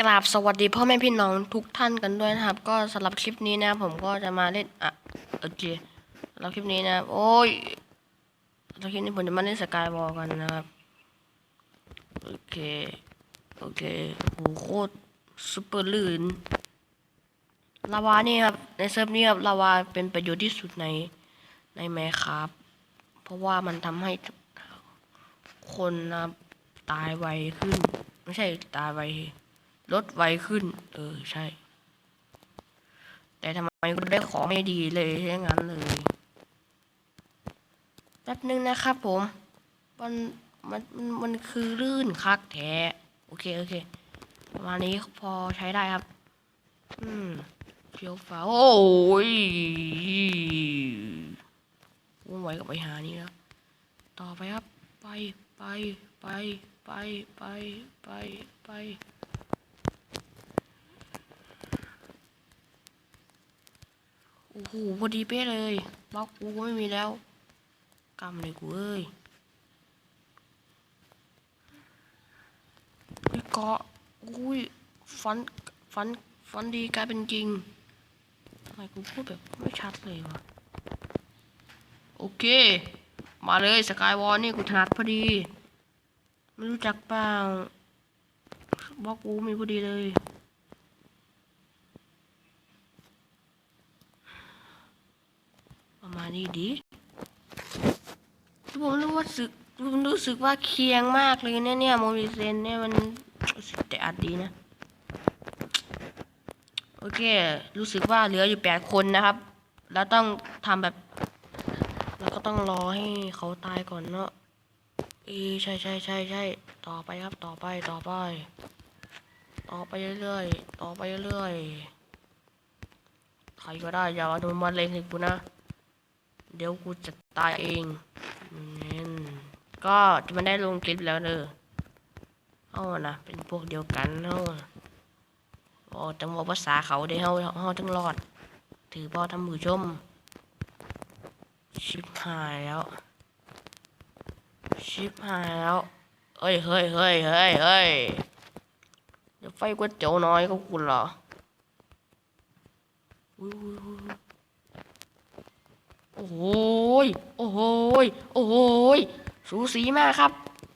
กราบสวัสดีพ่อแม่พี่น้องทุกท่านกันด้วยนะครับ ก็สำหรับคลิปนี้นะผมก็จะมาเล่นอะโอเคสำหรับคลิปนี้นะโอ้ยสำหรับคลิปนี้ผมจะมาเล่นสกายวอลกันนะครับโอเคโอเคโหโคตรซุปเปอร์ลื่นลาวานี่ครับในเซิร์ฟนี้ครับลาวาเป็นประโยชน์ที่สุดในในแมครับเพราะว่ามันทำให้คนนะตายไวขึ้น ไม่ใช่ตายไว ลดไวขึ้น เออใช่ แต่ทำไมกูได้ของไม่ดีเลยอย่งนั้นเลยแป๊บนึงนะครับผมมันมันมันมันคือลื่นคักแท้โอเคโอเคประมาณนี้พอใช้ได้ครับ อืมเฟี้ยวฟ้าโอ้ยวุ่นวายกับไปหานี่นะต่อไปครับ ไปไปไปไปไปไปไป อ้โหพอดีเป๊ะเลยบล็อกกูก็ไม่มีแล้วกำเลยกูเอ้ยอุ้ยเกาะอุ้ยฟันฟันฟันดีกลายเป็นจริงทำไมกูพูดแบบไม่ชัดเลยวะโอเค มาเลยสกายวอลนี่กูถนัดพอดี ไม่รู้จักเปล่าบล็อกกูมีพอดีเลย ประมาณ นี้ดีผมรู้ว่าสึกผมรู้สึกว่าเคียงมากเลยเนี่ยเนี่ยโมบิเซนเนี่ยมันแต่อัดดีนะ โอเค รู้สึกว่าเหลืออยู่แปดคนนะครับ แล้วต้องทำแบบ แล้วก็ต้องรอให้เขาตายก่อนเนาะเอใช่ใช่ใช่ใช่ต่อไปครับต่อไปต่อไป ต่อไปเรื่อยๆต่อไปเรื่อยๆใครก็ได้อย่าโดนมาเล็งให้กูนะ เดี๋ยวกูจะตายเองนั่นก็จะมาได้ลงคลิปแล้วเด้อเอานะเป็นพวกเดียวกันเนาะโอ้จังหวะภาษาเขาได้เฮาเฮาทั้งรอด ถือบ่ทำมือชม ชิบหายแล้ว ชิบหายแล้วเฮ้ยเฮ้ยเฮ้ยเฮ้ยเฮ้ยจะไฟก๋วยเตี๋ยวน้อยก็คุณเหรออุ้ย โอ้โหยโอ้โหยโอ้โหยสูสีมากครับ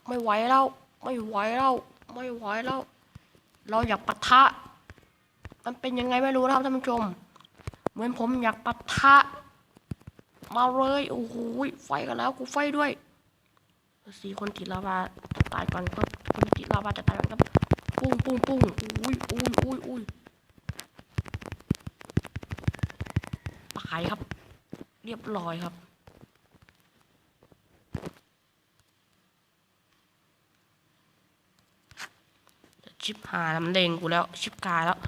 ไม่ไหวแล้ว ไม่ไหวแล้ว ไม่ไหวแล้ว เราอยากปะทะ มันเป็นยังไงไม่รู้นะครับท่านผู้ชม เหมือนผมอยากปะทะ มาเลย โอ้โหยไฟกันแล้ว กูไฟด้วย สี่คนติดลาวาจะตายก่อนครับคนติดลาวาจะตายก่อนครับ ปุ้งปุ้งปุ้งอุ้ยอุ้ยอุ้ยอุ้ยตายครับ เรียบร้อยครับชิบหายลำเลงกูแล้ว ชิบกายแล้ว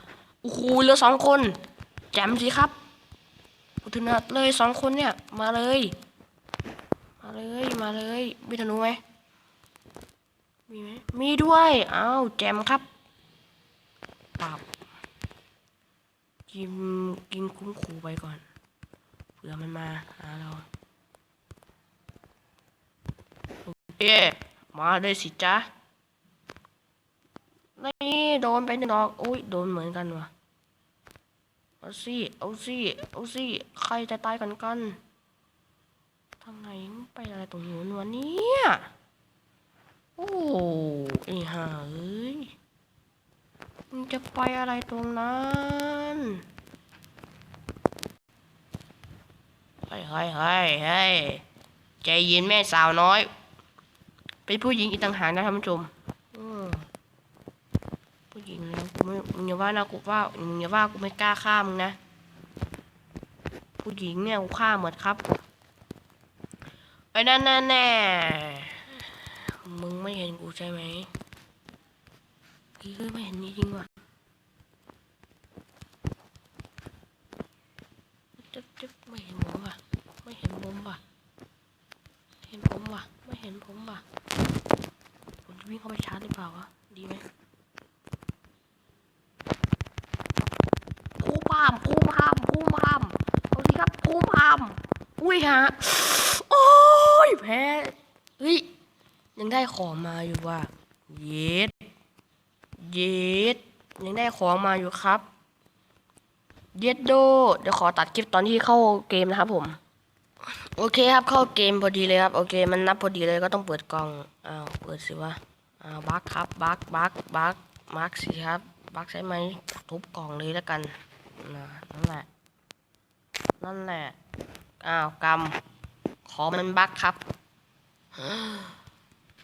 โอ้โหเหลือสองคน แจมสิครับกูถนัดเลยสองคนเนี่ย มาเลย มาเลยมาเลยมีธนูไหมมีไหมมีด้วยอ้าวแจมครับปับกินกินคุ้มคูไปก่อน ผื่อมันมาหาเราเอ๊ะมาเลยสิจ๊ะนี่โดนไปหนึ่งดอกอุ้ยโดนเหมือนกันวะเอาสิเอาสิเอาสิใครจะตายกันกันทางไหนไปอะไรตรงนู้นวะเนี่ยโอ้ไอ้ห่าเอ้ยมึงจะไปอะไรตรงนั้นเฮ้ยเฮ้ยเฮ้ยเฮ้ยใจเย็นแม่สาวน้อย เป็นผู้หญิงอีกต่างหากนะท่านผู้ชมผู้หญิงแล้วกูไม่มึงอย่าว่านะกูว่ามึงอย่าว่ากูไม่กล้าฆ่ามึงนะ ผู้หญิงเนี่ยกูฆ่าหมดครับไอ้นั่นแน่แน่มึงไม่เห็นกูใช่ไหมคือไม่เห็นจริงว่ะจึ๊บจึ๊บไม่เห็นผมว่ะ ไม่เห็นผมว่ะ เห็นผมว่ะ ไม่เห็นผมว่ะ ผมจะวิ่งเข้าไปชาร์จหรือเปล่าวะ ดีไหมผู้พามผู้พามผู้พามเอาสิครับผู้พามอุ้ย ฮะ โอ้ยแพ้เฮ้ย ยังได้ของมาอยู่ว่ะเย็ดเย็ดยังได้ของมาอยู่ครับ เย็ดโด เดี๋ยวขอตัดคลิปตอนที่เข้าเกมนะครับผม โอเคครับเข้าเกมพอดีเลยครับ โอเค มันนับพอดีเลยก็ต้องเปิดกล่องอ้าวเปิดสิวะอ้าวบักครับบักบักบักบักสิครับบักใช่ไหมทุบกล่องเลยแล้วกันนะนั่นแหละนั่นแหละ อ้าวกำขอมันบักครับ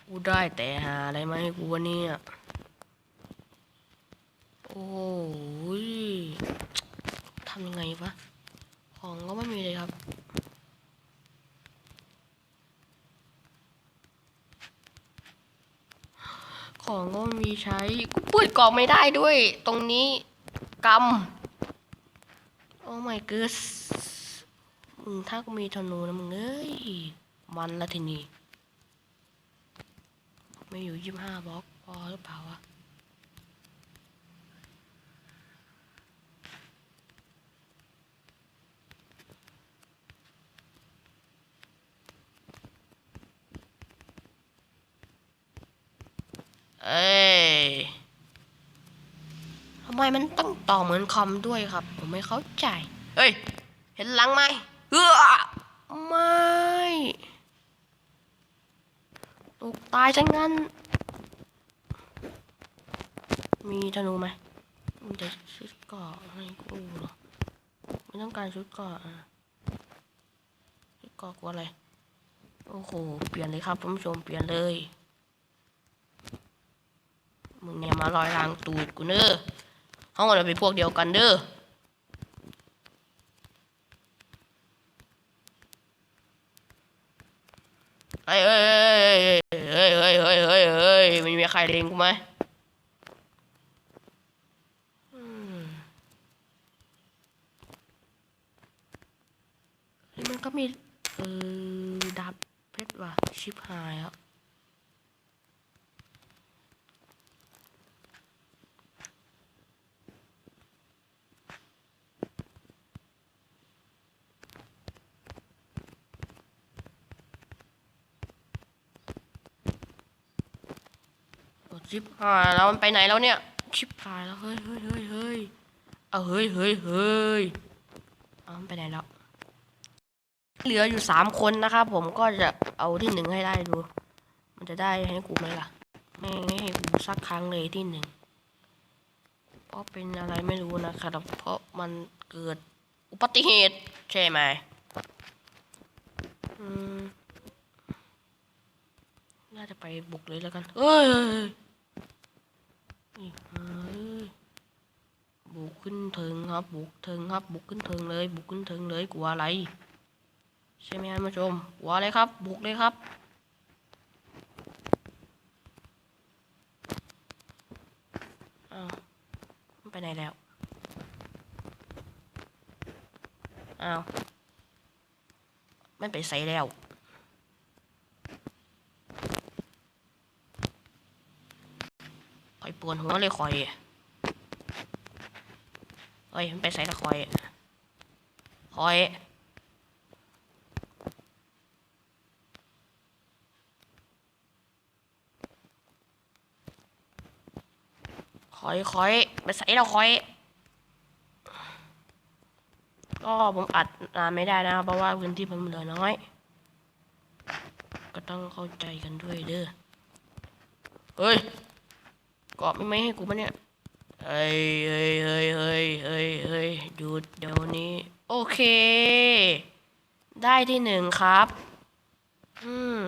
กูได้แต่หาอะไรมาให้กูวะเนี่ย โอ้ยทำยังไงวะ ของก็ไม่มีเลยครับ ของก็ไม่มีใช้ กูเปิดกล่องไม่ได้ด้วย ตรงนี้กำโอ้ my god มึง ถ้ากูมีธนูนะมึงเอ้ย มันละทีนี้ไม่อยู่ยี่ห้าบล็อกพอหรือเปล่าวะเอ้ยทำไมมันต้องต่อเหมือนคอมด้วยครับ ผมไม่เข้าใจ เฮ้ย เห็นหลังไหม เฮ้อไม่ตกตายจังงั้น มีธนูไหมมีแต่ชุดเกราะให้กูเหรอไม่ต้องการชุดเกราะอะชุดเกราะกูอะไร โอ้โห เปลี่ยนเลยครับท่านผู้ชมเปลี่ยนเลย มึงเนี่ยมาลอยรางตูดกูเน้อห้องเราเป็นพวกเดียวกันเด้อ เฮ้ยเฮ้ยเฮ้ยเฮ้ยเฮ้ยเฮ้ยเฮ้ยมันมีใครเล็งกูไหมมันก็มีเออดาบเพชรว่ะ ชิบหายแล้ว ชิบหายแล้วมันไปไหนแล้วเนี่ย ชิบหายแล้วเฮ้ยเฮ้ยเฮ้ยเฮ้ยเอาเฮ้ยเฮ้ยเฮ้ยเอามันไปไหนแล้วเหลืออยู่สามคนนะครับผมก็จะเอาที่หนึ่งให้ได้ดู มันจะได้ให้กูไหมล่ะไม่ให้กูสักครั้งเลยที่หนึ่งเพราะเป็นอะไรไม่รู้นะครับเพราะมันเกิดอุบัติเหตุใช่ไหมอืมน่าจะไปบุกเลยแล้วกันเอ้ย เอ้ยเอ้ยบุกขึ้นเทิงครับ บุกเทิงครับ บุกขึ้นเทิงเลย บุกขึ้นเทิงเลยกลัวอะไร ใช่ไหมท่านผู้ชมกลัวอะไรครับ บุกเลยครับอ้าวมันไปไหนแล้วอ้าวมันไปใส่แล้ว คอย ปวนหัวเลยคอยเฮ้ยมันไปใส่ละคอย คอย คอยคอยไปใส่ละคอย ก็ผมอัดนานไม่ได้นะ เพราะว่าพื้นที่ผมเหลือน้อย ก็ต้องเข้าใจกันด้วยเด้อ เฮ้ย กาะไม่ไม่ให้กูปะเนี่ยเฮ้ยเฮ้ยเฮ้ยเฮ้ยเฮ้ยเฮ้ยหยุดเดี๋ยวนี้ โอเค ได้ที่หนึ่งครับ อืม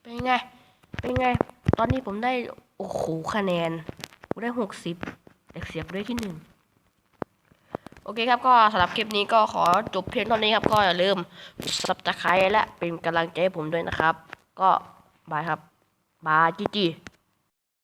เป็นไง เป็นไง ตอนนี้ผมได้ โอ้โห คะแนนกูได้หกสิบแต่เสียบด้วยที่หนึ่งโอเคครับ ก็สำหรับคลิปนี้ก็ขอจบเพียงเท่านี้ครับ ก็อย่าลืมสับตะไคร้และเป็นกำลังใจให้ผมด้วยนะครับ ก็บายครับ บายจีจี